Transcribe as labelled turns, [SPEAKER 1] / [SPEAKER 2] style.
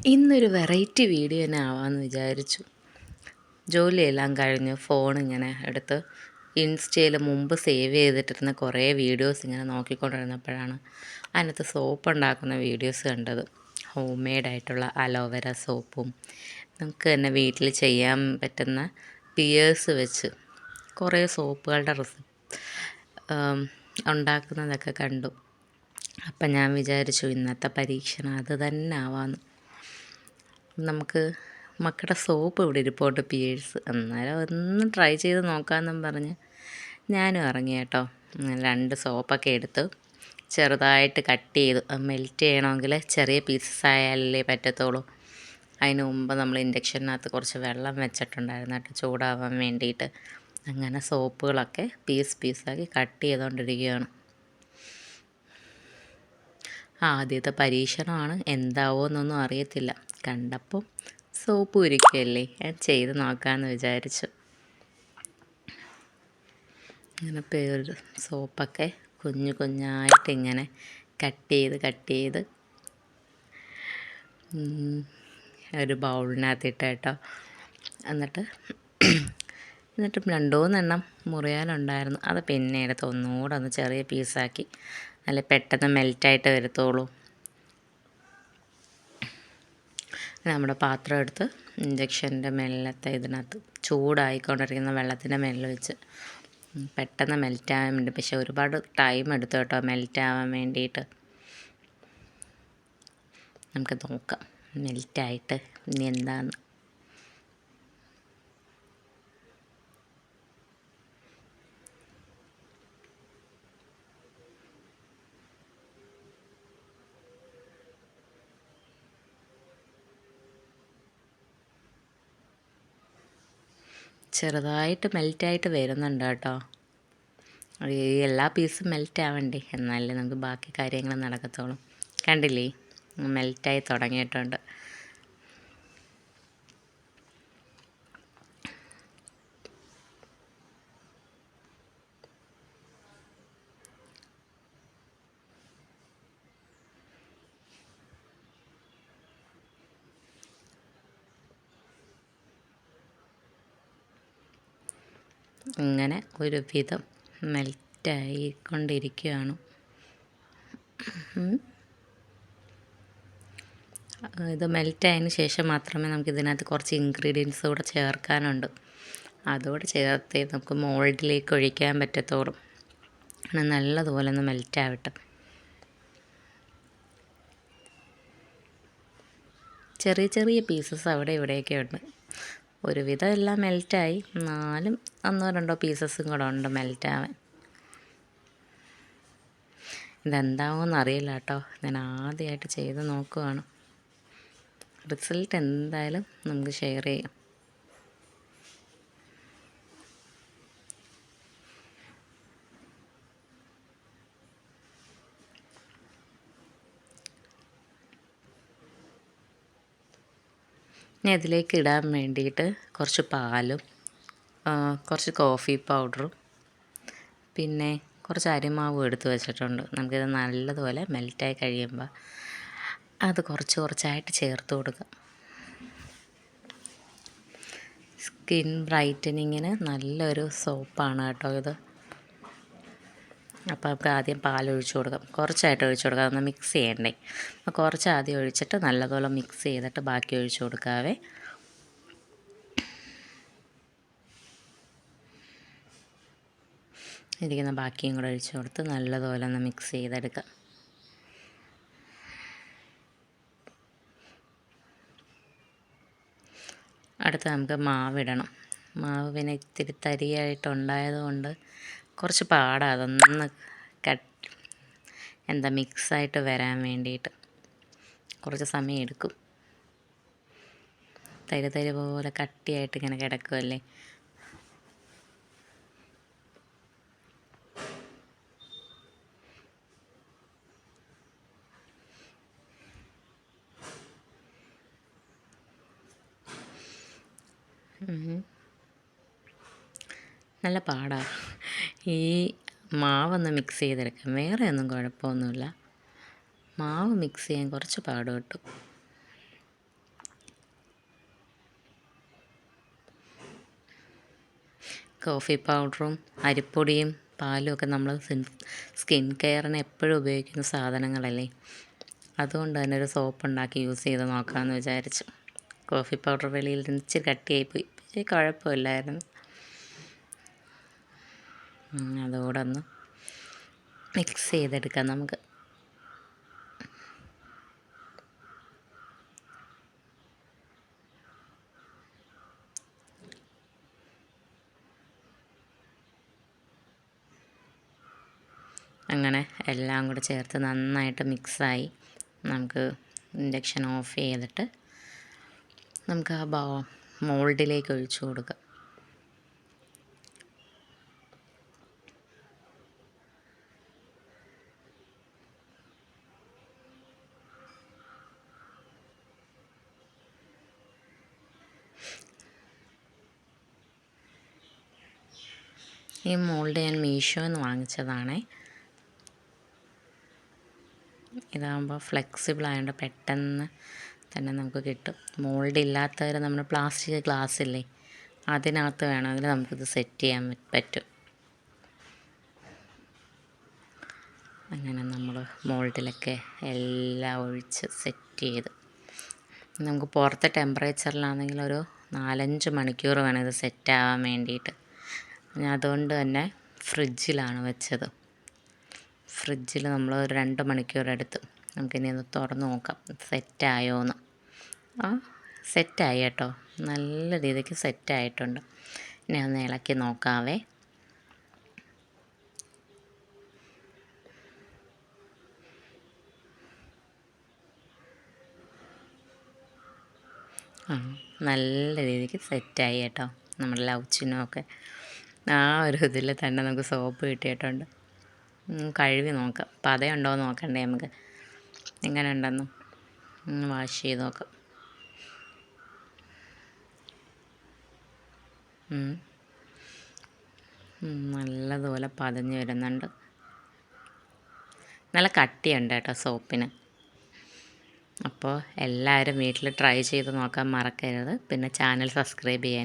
[SPEAKER 1] ഇന്നൊരു variety video തന്നെ ആവാമെന്ന് വിചാരിച്ചു. ജോലിയെല്ലാം കഴിഞ്ഞ് ഫോൺ ഇങ്ങനെ എടുത്ത് ഇൻസ്റ്റയിൽ മുമ്പ് സേവ് ചെയ്തിട്ടിരുന്ന കുറേ വീഡിയോസ് ഇങ്ങനെ നോക്കിക്കൊണ്ടിരുന്നപ്പോഴാണ് അതിനകത്ത് സോപ്പ് ഉണ്ടാക്കുന്ന വീഡിയോസ് കണ്ടത്. ഹോം മെയ്ഡായിട്ടുള്ള അലോവേര സോപ്പും നമുക്ക് തന്നെ വീട്ടിൽ ചെയ്യാൻ പറ്റുന്ന പിയേഴ്സ് വെച്ച് കുറേ സോപ്പുകളുടെ റെസിപ്പി ഉണ്ടാക്കുന്നതൊക്കെ കണ്ടു. അപ്പം ഞാൻ വിചാരിച്ചു ഇന്നത്തെ പരീക്ഷണം അത് തന്നെ ആവാമെന്ന് നമുക്ക് മക്കളുടെ സോപ്പ് ഇവിടെ ഇരിപ്പുണ്ട് പിയേഴ്സ് അന്നേരം ഒന്ന് ട്രൈ ചെയ്ത് നോക്കാമെന്നും പറഞ്ഞ് ഞാനും ഇറങ്ങി കേട്ടോ. രണ്ട് സോപ്പൊക്കെ എടുത്ത് ചെറുതായിട്ട് കട്ട് ചെയ്ത് മെൽറ്റ് ചെയ്യണമെങ്കിൽ ചെറിയ പീസസ് ആയാലേ പറ്റത്തുള്ളൂ. അതിന് മുമ്പ് നമ്മൾ ഇൻഡക്ഷനകത്ത് കുറച്ച് വെള്ളം വെച്ചിട്ടുണ്ടായിരുന്നു കേട്ടോ ചൂടാവാൻ വേണ്ടിയിട്ട്. അങ്ങനെ സോപ്പുകളൊക്കെ പീസ് പീസാക്കി കട്ട് ചെയ്തുകൊണ്ടിരിക്കുകയാണ് ആദ്യത്തെ പരീക്ഷണമാണ് എന്താവോ എന്നൊന്നും അറിയത്തില്ല. കണ്ടപ്പോൾ സോപ്പ് ഉരിക്കുകയല്ലേ ഞാൻ ചെയ്ത് നോക്കാമെന്ന് വിചാരിച്ചു. അങ്ങനെ പേര് സോപ്പൊക്കെ കുഞ്ഞു കുഞ്ഞായിട്ട് ഇങ്ങനെ കട്ട് ചെയ്ത് കട്ട് ചെയ്ത്. ഒരു ബൗളിനകത്തിട്ട് കേട്ടോ എന്നിട്ട് എന്നിട്ട് രണ്ടോ മൂന്നെണ്ണം മുറിയാനുണ്ടായിരുന്നു അത് പിന്നെ എടുത്ത് ഒന്നുകൂടെ ഒന്ന് ചെറിയ പീസാക്കി. നല്ല പെട്ടെന്ന് മെൽറ്റായിട്ട് വരത്തുള്ളൂ. നമ്മുടെ പാത്രം എടുത്ത് ഇഞ്ചക്ഷന്റെ മേലത്തെ ഇതിനകത്ത് ചൂടായിക്കൊണ്ടിരിക്കുന്ന വെള്ളത്തിന്റെ മേലിൽ വെച്ച് പെട്ടെന്ന് മെൽറ്റാകാൻ വേണ്ടി പക്ഷേ ഒരുപാട് ടൈം എടുത്തു കേട്ടോ മെൽറ്റാവാൻ വേണ്ടിയിട്ട്. നമുക്ക് നോക്കാം. മെൽറ്റായിട്ട് ഇനി എന്താന്ന്? ചെറുതായിട്ട് മെൽറ്റായിട്ട് വരുന്നുണ്ട് കേട്ടോ. എല്ലാ പീസും മെൽറ്റ് ആവണ്ടേ എന്നാലേ നമുക്ക് ബാക്കി കാര്യങ്ങൾ നടക്കത്തുള്ളൂ. കണ്ടില്ലേ? മെൽറ്റായി തുടങ്ങിയിട്ടുണ്ട്. ഇങ്ങനെ ഒരു വിധം മെൽറ്റായിക്കൊണ്ടിരിക്കുകയാണ് ഇത് മെൽറ്റായതിന് ശേഷം മാത്രമേ നമുക്ക് ഇതിനകത്ത് കുറച്ച് ഇൻഗ്രീഡിയൻസ് കൂടെ ചേർക്കാനുണ്ട്. അതുകൂടെ ചേർത്ത് നമുക്ക് മോൾഡിലേക്ക് ഒഴിക്കാൻ പറ്റത്തോളും. നല്ലതുപോലെ ഒന്ന് മെൽറ്റാവട്ടെ. ചെറിയ ചെറിയ പീസസ് അവിടെ ഇവിടെയൊക്കെ ഉണ്ട്. ഒരുവിധം എല്ലാം മെൽറ്റായി. എന്നാലും ഒന്നോ രണ്ടോ പീസസും കൂടെ ഉണ്ട് മെൽറ്റാവാൻ. ഇതെന്താവുമെന്ന് അറിയില്ല കേട്ടോ. ഞാൻ ആദ്യമായിട്ട് ചെയ്ത് നോക്കുവാണ്. റിസൾട്ട് എന്തായാലും നമുക്ക് ഷെയർ ചെയ്യാം. ഇനി അതിലേക്ക് ഇടാൻ വേണ്ടിയിട്ട് കുറച്ച് പാലും കുറച്ച് കോഫി പൗഡറും പിന്നെ കുറച്ച് അരിമാവും എടുത്തു വെച്ചിട്ടുണ്ട്. നമുക്കിത് നല്ലതുപോലെ മെൽറ്റായി കഴിയുമ്പോൾ അത് കുറച്ച് കുറച്ചായിട്ട് ചേർത്ത് കൊടുക്കുക സ്കിൻ ബ്രൈറ്റനിങ്ങിന് നല്ലൊരു സോപ്പാണ് കേട്ടോ ഇത്. അപ്പോൾ നമുക്ക് ആദ്യം പാൽ ഒഴിച്ച് കൊടുക്കാം. കുറച്ചായിട്ട് ഒഴിച്ച് കൊടുക്കാം. അതൊന്ന് മിക്സ് ചെയ്യണ്ടേ. അപ്പോൾ കുറച്ച് ആദ്യം ഒഴിച്ചിട്ട് നല്ലതുപോലെ മിക്സ് ചെയ്തിട്ട് ബാക്കി ഒഴിച്ച് കൊടുക്കാവേ. ഇരിക്കുന്ന ബാക്കിയും കൂടെ ഒഴിച്ച് കൊടുത്ത് നല്ലതുപോലെ ഒന്ന് മിക്സ് ചെയ്തെടുക്കാം. അടുത്ത് നമുക്ക് മാവിടണം മാവ് പിന്നെ ഇത്തിരി തരിയായിട്ടുണ്ടായതുകൊണ്ട് കുറച്ച് പാടാണ് അതൊന്ന് കട്ട് എന്താ മിക്സായിട്ട് വരാൻ വേണ്ടിയിട്ട്. കുറച്ച് സമയം എടുക്കും. തരി തരി പോലെ കട്ടിയായിട്ട് ഇങ്ങനെ കിടക്കുമല്ലേ നല്ല പാടാണ് ഈ മാവൊന്ന് മിക്സ് ചെയ്തെടുക്കാം. വേറെ ഒന്നും കുഴപ്പമൊന്നുമില്ല. മാവ് മിക്സ് ചെയ്യാൻ കുറച്ച് പാട് കിട്ടും. കോഫി പൗഡറും അരിപ്പൊടിയും പാലും ഒക്കെ നമ്മൾ സ്കിൻ കെയറിന് എപ്പോഴും ഉപയോഗിക്കുന്ന സാധനങ്ങളല്ലേ? അതുകൊണ്ട് തന്നെ ഒരു സോപ്പ് ഉണ്ടാക്കി യൂസ് ചെയ്ത് നോക്കാമെന്ന് വിചാരിച്ചു. കോഫി പൗഡർ വെളിയിൽ നിന്ന് ഇച്ചിരി കട്ടിയായി പോയി. കുഴപ്പമില്ലായിരുന്നു. അതുകൂടെ ഒന്ന് മിക്സ് ചെയ്തെടുക്കാം നമുക്ക്. അങ്ങനെ എല്ലാം കൂടെ ചേർത്ത് നന്നായിട്ട് മിക്സായി നമുക്ക് ഇൻഡക്ഷൻ ഓഫ് ചെയ്തിട്ട് നമുക്ക് ആ മോൾഡിലേക്ക് ഒഴിച്ചു കൊടുക്കാം. ഈ മോൾഡ് ഞാൻ മീഷോ എന്ന് വാങ്ങിച്ചതാണ്. ഇതാകുമ്പോൾ ഫ്ലെക്സിബിൾ ആയതുകൊണ്ട് പെട്ടെന്ന് തന്നെ നമുക്ക് കിട്ടും. മോൾഡ് ഇല്ലാത്തവർ നമ്മൾ പ്ലാസ്റ്റിക് ഗ്ലാസ് ഇല്ലേ അതിനകത്ത് വേണമെങ്കിൽ നമുക്കിത് സെറ്റ് ചെയ്യാൻ പറ്റും. അങ്ങനെ നമ്മൾ മോൾഡിലൊക്കെ എല്ലാം ഒഴിച്ച് സെറ്റ് ചെയ്ത്. നമുക്ക് പുറത്തെ ടെമ്പറേച്ചറിലാണെങ്കിൽ ഒരു നാലഞ്ച് മണിക്കൂർ വേണം ഇത് സെറ്റാവാൻ വേണ്ടിയിട്ട്. അതുകൊണ്ട് തന്നെ ഫ്രിഡ്ജിലാണ് വെച്ചത്. ഫ്രിഡ്ജിൽ നമ്മൾ ഒരു രണ്ട് മണിക്കൂർ എടുത്ത് നമുക്കിനി ഒന്ന് തുറന്ന് നോക്കാം. സെറ്റായോ എന്ന് ആ സെറ്റായി കേട്ടോ. നല്ല രീതിക്ക് സെറ്റായിട്ടുണ്ട്. ഇനി ഒന്ന് ഇളക്കി നോക്കാവേ. ആ നല്ല രീതിക്ക് സെറ്റായി കേട്ടോ. നമ്മുടെ ലവ് ആ ഒരു ഇതിൽ തന്നെ നമുക്ക് സോപ്പ് കിട്ടിയിട്ടുണ്ട്. കഴുകി നോക്കാം. പതയുണ്ടോ എന്ന് നോക്കണ്ടേ നമുക്ക്. എങ്ങനെ ഉണ്ടെന്ന് വാഷ് ചെയ്ത് നോക്കാം. നല്ലതുപോലെ പതഞ്ഞ് വരുന്നുണ്ട്. നല്ല കട്ടിയുണ്ട് കേട്ടോ സോപ്പിന്. അപ്പോൾ എല്ലാവരും വീട്ടിൽ ട്രൈ ചെയ്ത് നോക്കാൻ മറക്കരുത്. പിന്നെ ചാനൽ സബ്സ്ക്രൈബ് ചെയ്യാൻ